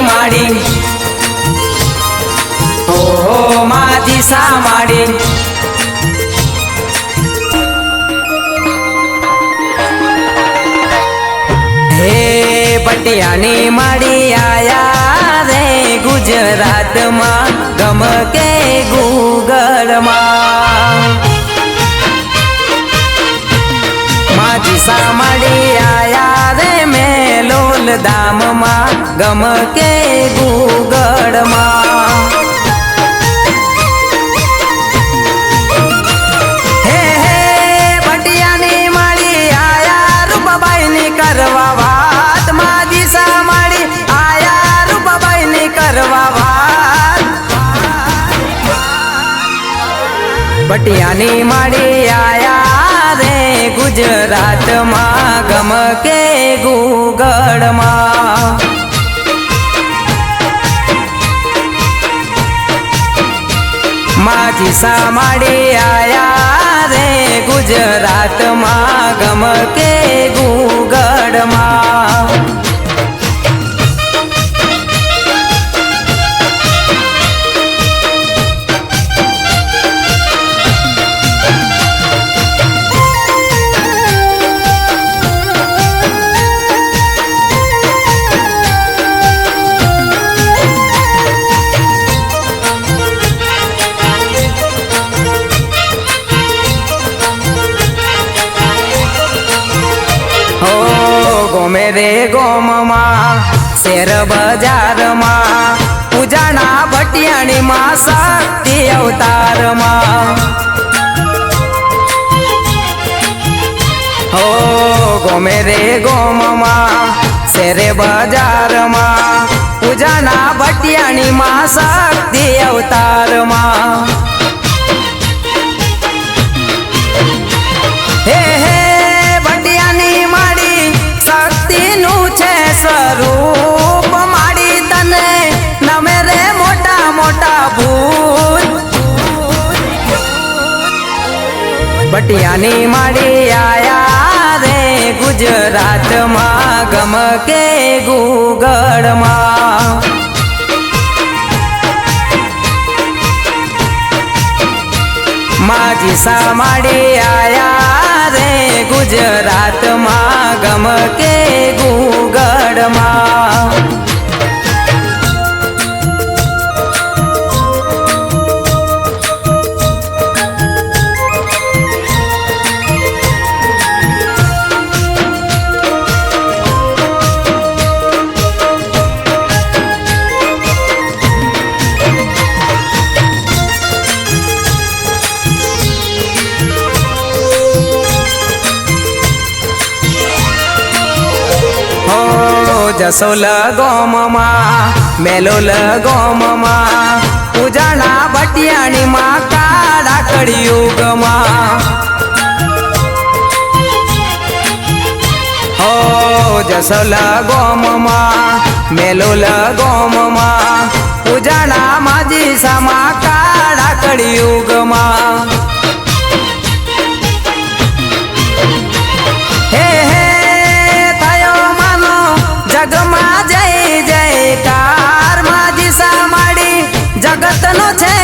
માડી. ઓહો માજી સા માડી? હે પટિયાની માડી, આયા રે ગુજરાતમાં. ગમ કે માજી માડી આયા રે મેલોલ દામમાં ગમ કે ગુગળમાં હે હે માળી આયા રૂપબાઈની કરવા વાત. માજી સામડી આયા રૂપબાઈની કરવા વાત. બટિયાની માળી આયા ગુજરાતમાં ગમકે ગુગળમાં. માજી સામાડી આયા રે ગુજરાતમાં ગમ ગોમમાં શેર બજારમાં પૂજાના ભટિયાણીમાં શક્તિ અવતારમાં હો ગોમે રે ગોમમાં શેરે બજારમાં પૂજાના ભટિયાણીમાં શક્તિ અવતારમાં ભટિયાની માડી આયા રે ગુજરાતમાં ગમકે ગુગળમાં. માજી સામાડી આયા રે ગુજરાતમાં ગમકે ગુગળમાં. જસોલ ગોમમાં, મેલોલ ગોમમાં પૂજાના ભટિયાણીમાં કાળા કળિયુગમાં. હો, જસોલ ગોમમાં, મેલોલ ગોમમાં, ઉજાણા માજી સમા કાળા કળિયુગમાં. જગતનો છે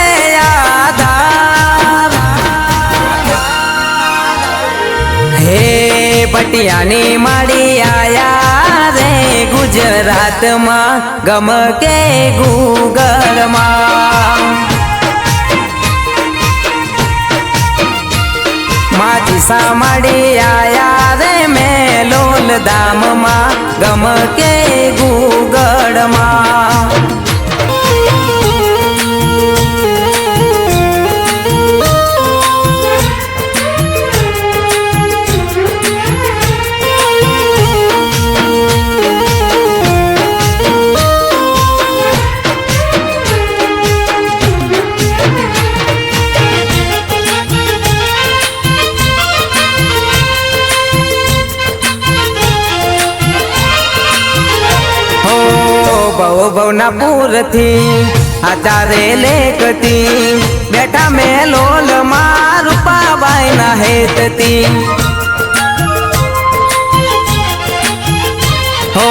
હે પટિયાની માડી આયા રે ગુજરાતમાં ગમ કે ગુગળમાં. માજી સામાડી આયા રે મેલોલ દામમાં ગમ કે ગુગળમાં. ભવ ભવના પૂરથી આચારે લેખતી. બેઠા મેલોલમાં રૂપાબાઈ ના હેતતી હો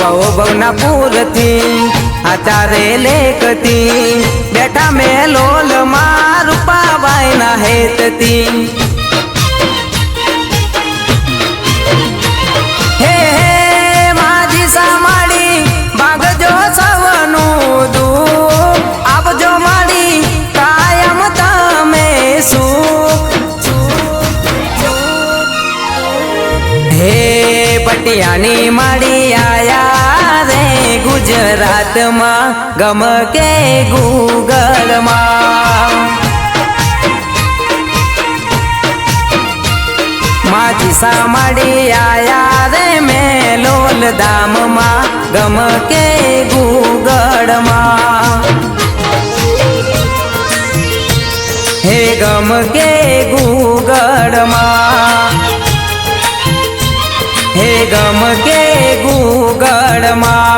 બહુ બહુના પૂરથી આચારે લેખતી. બેઠા મેં લોલમાં રૂપાબાઈ ના હેતતી પટિયાની માડી આયા રે ગુજરાતમાં. ગમકે ગુગલમાં. ગૂગલમાં સા માડી આયા રે મેં લોલ દામમાં ગમકે ગુગળમાં હે ગમકે ગૂગળમાં ગમકે ગુગળમાં.